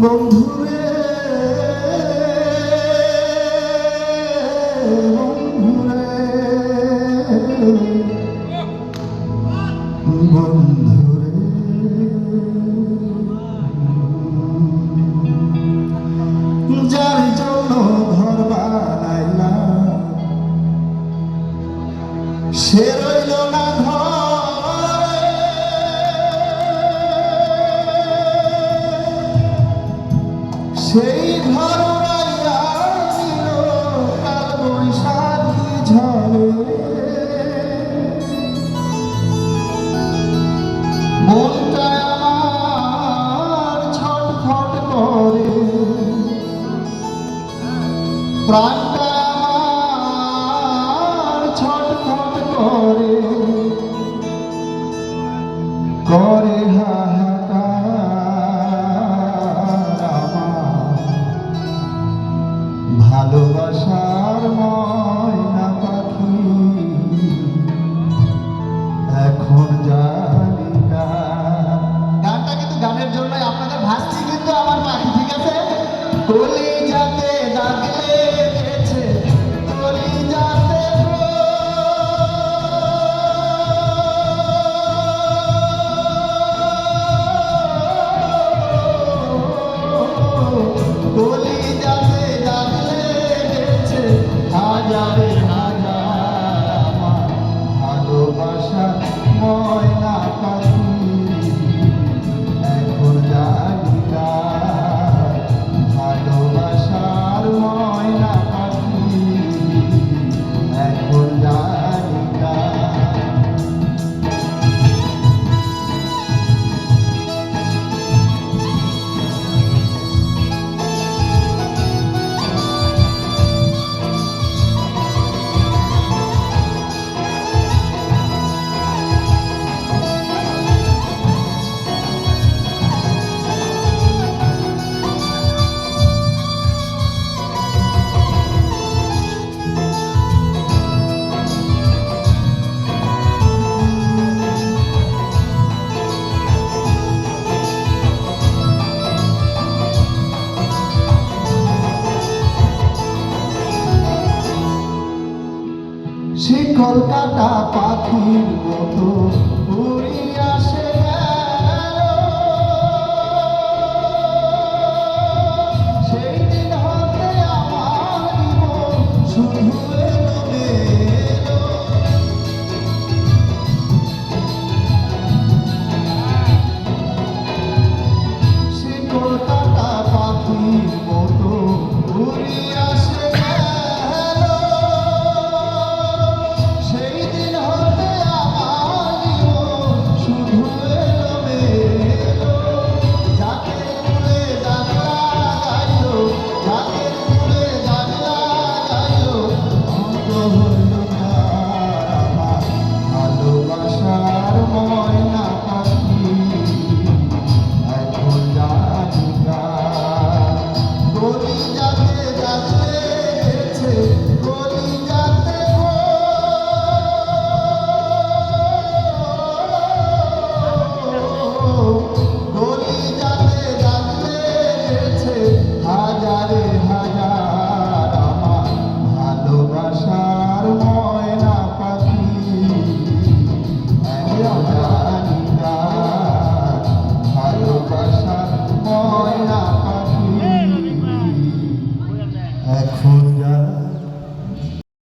বন্ধুরে বন্ধুরে বন্ধুরে সে রইল না ঘরে। সেই ঘর বৈশাখী ঝড়ে। মনটা আমার ছটফট প্রাণটা আমার ছটফট করে করে হাহাকার ভালোবাসার ময়না পাখি, এখন জানি গানটা কিন্তু গানের জন্যই আপনাদের ভাস্তি কিন্তু আমার পাখি, ঠিক আছে? কলি যাতে দাগ শিখর কাটা পাখির মতো উড়িয়া সে